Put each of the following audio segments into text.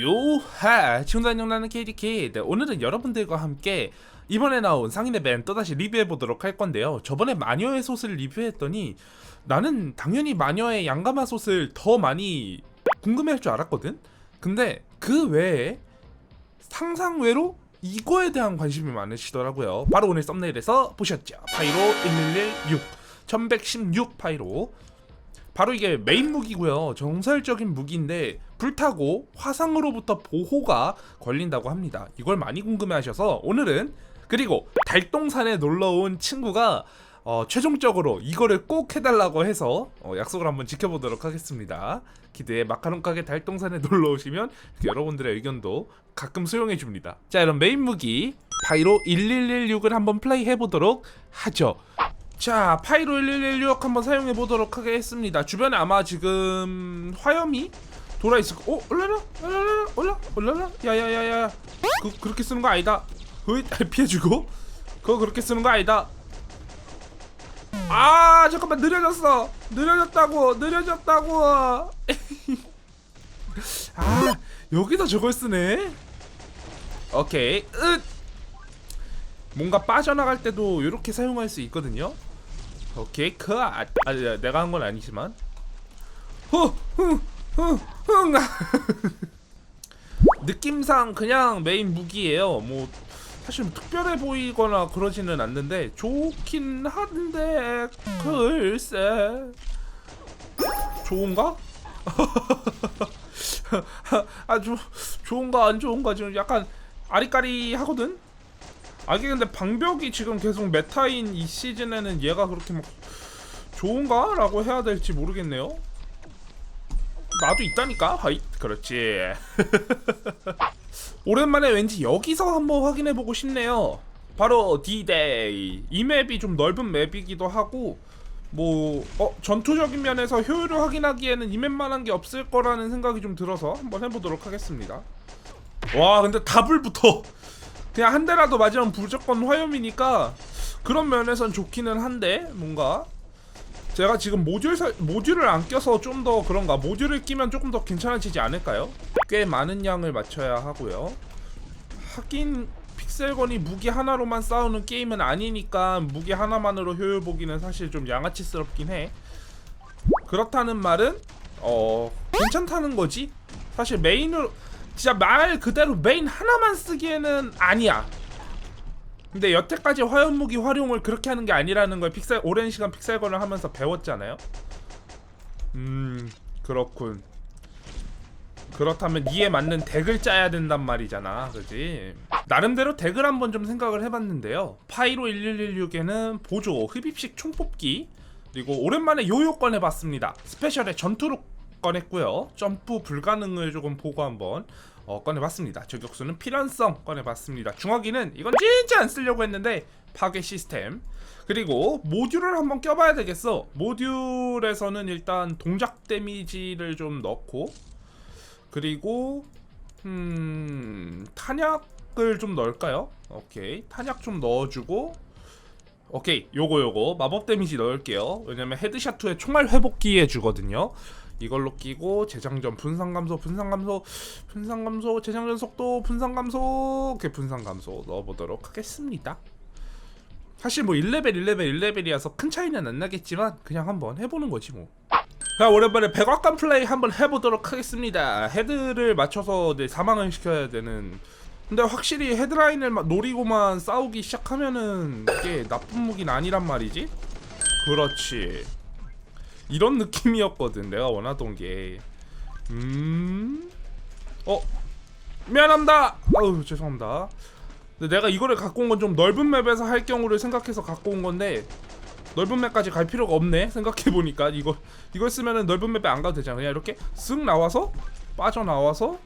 요하! 중단영나는 KDK 네, 오늘은 여러분들과 함께 이번에 나온 상인 의 밴 또다시 리뷰해보도록 할 건데요. 저번에 마녀의 솥을 리뷰했더니 나는 당연히 마녀의 양가마 솥을 더 많이 궁금해할 줄 알았거든? 근데 그 외에 상상외로 이거에 대한 관심이 많으시더라고요. 바로 오늘 썸네일에서 보셨죠? 파이로 1116 1116 파이로. 바로 이게 메인 무기고요. 정설적인 무기인데 불타고 화상으로부터 보호가 걸린다고 합니다. 이걸 많이 궁금해하셔서 오늘은 그리고 달동산에 놀러 온 친구가 어, 최종적으로 이거를 꼭 해달라고 해서 어, 약속을 한번 지켜보도록 하겠습니다. 기대에 마카롱 가게 달동산에 놀러 오시면 여러분들의 의견도 가끔 수용해 줍니다. 자, 그럼 메인 무기 바이로 1116을 한번 플레이 해 보도록 하죠. 자, 파이로 1116 한번 사용해 보도록 하겠습니다. 주변에 아마 지금 화염이 돌아 있을 거. 어, 올라라, 올라라, 올라, 올라라. 야야야야. 그 그렇게 쓰는 거 아니다. 그 피해주고. 그거 그렇게 쓰는 거 아니다. 아, 잠깐만 느려졌어. 느려졌다고, 느려졌다고. 아, 여기다 저걸 쓰네. 오케이. 으. 뭔가 빠져나갈 때도 이렇게 사용할 수 있거든요. 오케이 그 아, 아 내가 한 건 아니지만 후후 후후 느낌상 그냥 메인 무기예요. 뭐 사실 특별해 보이거나 그러지는 않는데 좋긴 한데 글쎄 좋은가? 아주 좋은가 안 좋은가 지금 약간 아리까리 하거든. 아 이게 근데 방벽이 지금 계속 메타인 이 시즌에는 얘가 그렇게 막 좋은가? 라고 해야 될지 모르겠네요 나도 있다니까? 하이 그렇지. 오랜만에 왠지 여기서 한번 확인해보고 싶네요. 바로 D-Day. 이 맵이 좀 넓은 맵이기도 하고 뭐 어, 전투적인 면에서 효율을 확인하기에는 이 맵만한 게 없을 거라는 생각이 좀 들어서 한번 해보도록 하겠습니다. 와 근데 다불부터 그냥 한 대라도 맞으면 무조건 화염이니까 그런 면에선 좋기는 한데 뭔가 제가 지금 모듈 사, 모듈을 안 껴서 좀 더 그런가 모듈을 끼면 조금 더 괜찮아지지 않을까요? 꽤 많은 양을 맞춰야 하고요. 하긴 픽셀건이 무기 하나로만 싸우는 게임은 아니니까 무기 하나만으로 효율 보기는 사실 좀 양아치스럽긴 해. 그렇다는 말은 어 괜찮다는 거지. 사실 메인으로 진짜 말 그대로 메인 하나만 쓰기에는 아니야. 근데 여태까지 화염 무기 활용을 그렇게 하는 게 아니라는 걸 픽셀 오랜 시간 픽셀건을 하면서 배웠잖아요. 음 그렇군. 그렇다면 이에 맞는 덱을 짜야 된단 말이잖아, 그지? 나름대로 덱을 한번 좀 생각을 해봤는데요. 파이로 1116에는 보조, 흡입식 총뽑기, 그리고 오랜만에 요요 꺼내봤습니다. 스페셜의 전투로 꺼냈고요. 점프 불가능을 조금 보고 한번 어, 꺼내봤습니다. 저격수는 필연성 꺼내봤습니다. 중화기는 이건 진짜 안 쓰려고 했는데 파괴 시스템 그리고 모듈을 한번 껴봐야 되겠어. 모듈에서는 일단 동작 데미지를 좀 넣고 그리고 음 탄약을 좀 넣을까요? 오케이 탄약 좀 넣어주고 오케이 요거 요거 마법 데미지 넣을게요. 왜냐면 헤드샷 후에 총알 회복기에 주거든요. 이걸로 끼고 재장전 분산 감소 분산 감소 분산 감소 재장전 속도 분산 감소 이렇게 분산 감소 넣어보도록 하겠습니다. 사실 뭐 1레벨 1레벨 1레벨이라서 큰 차이는 안 나겠지만 그냥 한번 해보는 거지 뭐. 자 오랜만에 백악관 플레이 한번 해보도록 하겠습니다. 헤드를 맞춰서 내 사망을 시켜야 되는. 근데 확실히 헤드라인을 막 노리고만 싸우기 시작하면은 이게 나쁜 무기는 아니란 말이지. 그렇지. 이런 느낌이었거든 내가 원하던 게. 음. 어. 미안합니다. 아우 죄송합니다. 근데 내가 이거를 갖고 온 건 좀 넓은 맵에서 할 경우를 생각해서 갖고 온 건데 넓은 맵까지 갈 필요가 없네 생각해 보니까 이거 이걸 쓰면은 넓은 맵에 안 가도 되잖아 그냥 이렇게 쓱 나와서 빠져 나와서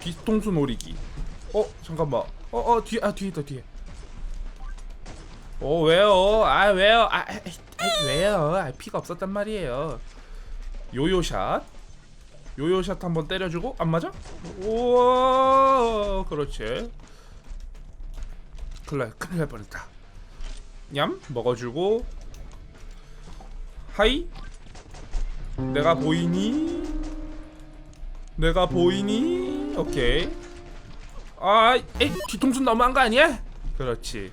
뒤통수 노리기 어 잠깐만 어어 뒤에 아 뒤에 있다 뒤에 어 왜요? 아 왜요? 아, 아, 아 왜요? 아 피가 없었단 말이에요. 요요샷. 요요샷 한번 때려주고 안 맞아? 우와 그렇지. 큰일 날, 큰일 날 뻔했다. 냠 먹어주고. 하이. 내가 보이니? 내가 보이니? 오케이. 아 에이 뒤통수 너무한 거 아니야? 그렇지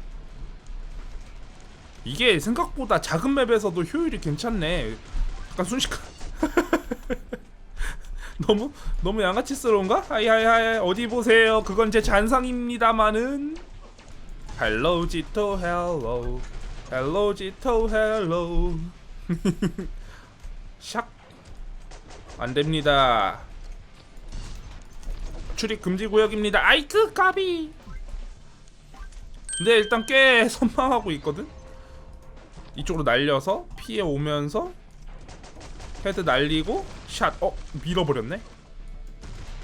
이게 생각보다 작은 맵에서도 효율이 괜찮네. 약간 순식간. 너무 너무 양아치스러운가? 하이하이하이 어디 보세요. 그건 제 잔상입니다마는. 헬로 지토 헬로 헬로 지토 헬로 샥. 안됩니다. 출입 금지 구역입니다. 아이크 까비! 근데 일단 꽤 선망하고 있거든 이쪽으로 날려서 피해 오면서 헤드 날리고 샷. 어 밀어버렸네.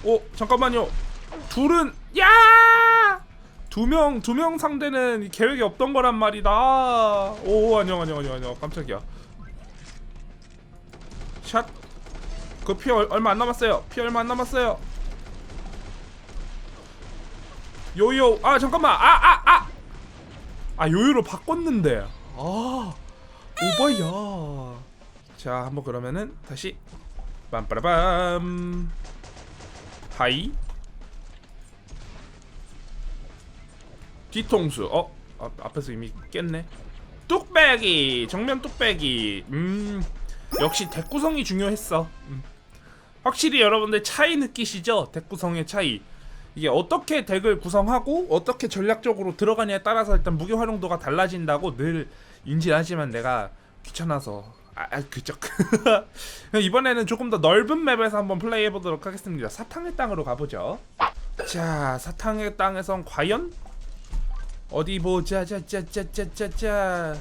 어 잠깐만요. 둘은 야! 두명 두 명 상대는 계획이 없던 거란 말이다. 오 안녕 안녕 안녕 안녕 깜짝이야. 샷. 그 피 얼마 안 남았어요. 피 얼마 안 남았어요. 요요 아 잠깐만 아 아 아. 아 요요로 바꿨는데. 아 오바야. 자 한번 그러면은 다시. 빰빠라밤. 하이. 뒤통수. 어 아, 앞에서 이미 깼네. 뚝배기. 정면 뚝배기. 음 역시 덱 구성이 중요했어. 음. 확실히 여러분들 차이 느끼시죠? 덱 구성의 차이. 이게 어떻게 덱을 구성하고 어떻게 전략적으로 들어가냐에 따라서 일단 무기 활용도가 달라진다고 늘 인지하지만 내가 귀찮아서. 아, 아 그죠 이번에는 조금 더 넓은 맵에서 한번 플레이해 보도록 하겠습니다. 사탕의 땅으로 가보죠. 자 사탕의 땅에선 과연? 어디 보자 자자자자자자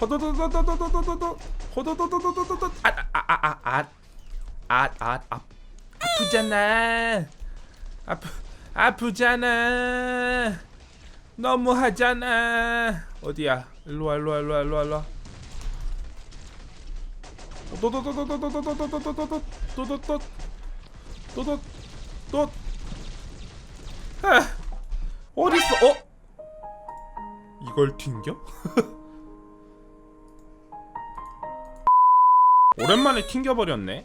호도도도도도도도도도 호도도도도도도도. 아아아아아아아 아프잖아. 아프 아프잖아. 너무하잖아. 어디야 일로와 일로와 일로와 일로와 일로와 또또또또또또또또또또또또또또또또 어딨어? 어? 이걸 튕겨? 오랜만에 튕겨버렸네.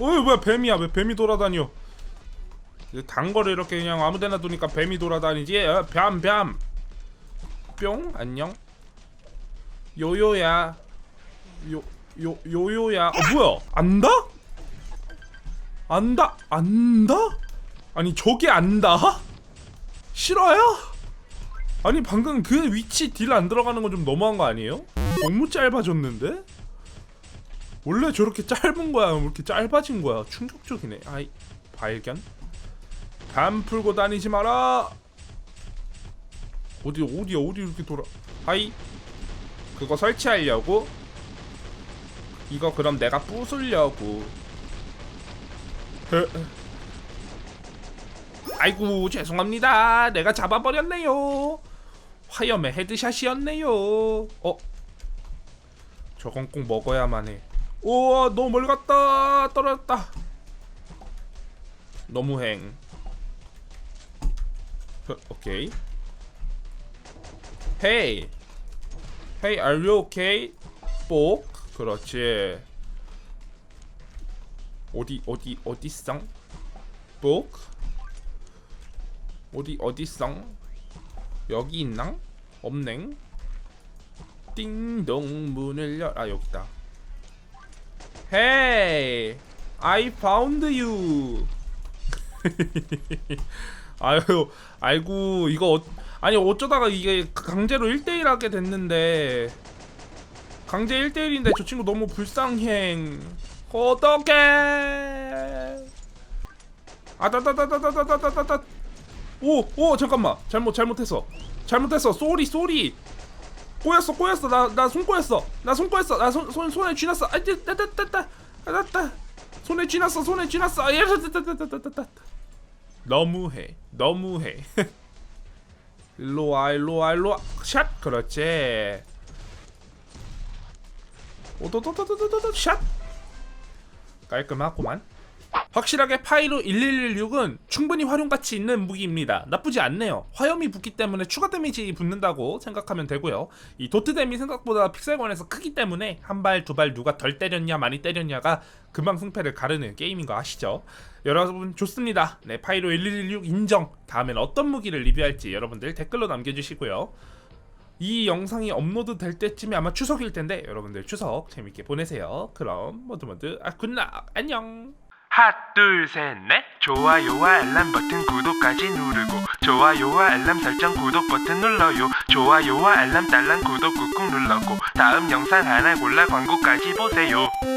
어 뭐야 뱀이야 왜 뱀이 돌아다녀? 단거를 이렇게 그냥 아무데나 두니까 뱀이 돌아다니지? 어, 뱀 뱀. 뿅 안녕. 요요야. 요 요 요요야. 어 뭐야? 안다? 안다? 안다? 아니 저게 안다? 싫어요? 아니 방금 그 위치 딜 안 들어가는 건 좀 너무한 거 아니에요? 너무 짧아졌는데? 원래 저렇게 짧은 거야? 왜 이렇게 짧아진 거야? 충격적이네. 아이 발견. 감 풀고 다니지 마라. 어디 어디 어디 이렇게 돌아? 하이. 그거 설치하려고? 이거 그럼 내가 부수려고. 헤. 아이고 죄송합니다. 내가 잡아버렸네요. 화염의 헤드샷이었네요. 어? 저건 꼭 먹어야만 해. 우와 너무 멀리 갔다. 떨어졌다. 너무행. 흐, 오케이. Hey Hey are you okay? 뽁 그렇지. 어디 어디 어디쌍 복 어디 어디쌍 여기 있낭 없냉 띵동 문을 열 아 여기다. Hey I found you. 아유 아이고 이거 어, 아니 어쩌다가 이게 강제로 1대1 하게 됐는데 강제 1대1인데 저 친구 너무 불쌍행 어떡해 아다다다다다다다다다 오오 잠깐만 잘못 잘못했어 잘못했어 쏘리 쏘리 꼬였어 꼬였어 나 나 손 꼬였어 나 손 꼬였어 나 손 손 손에 쥐났어 아이다 따따따따 따따 손에 쥐났어 손에 쥐났어 아야따따따따따따 너무해 너무해 일로와 일로와 일로와. 샷! 그렇지. 오도도도도도도 샷! 깔끔하구만 확실하게 파이로 1116은 충분히 활용 가치 있는 무기입니다. 나쁘지 않네요. 화염이 붙기 때문에 추가 데미지 붙는다고 생각하면 되고요. 이 도트 데미 생각보다 픽셀관에서 크기 때문에 한 발, 두 발 누가 덜 때렸냐, 많이 때렸냐가 금방 승패를 가르는 게임인 거 아시죠? 여러분 좋습니다. 네, 파이로 1116 인정. 다음엔 어떤 무기를 리뷰할지 여러분들 댓글로 남겨주시고요. 이 영상이 업로드 될 때쯤이 아마 추석일 텐데 여러분들 추석 재밌게 보내세요. 그럼 모두 모두 아 굿나 안녕. 하나 둘셋넷. 좋아요와 알람 버튼 구독까지 누르고 좋아요와 알람 설정 구독 버튼 눌러요. 좋아요와 알람 딸랑 구독 꾹꾹 눌러고 다음 영상 하나 골라 광고까지 보세요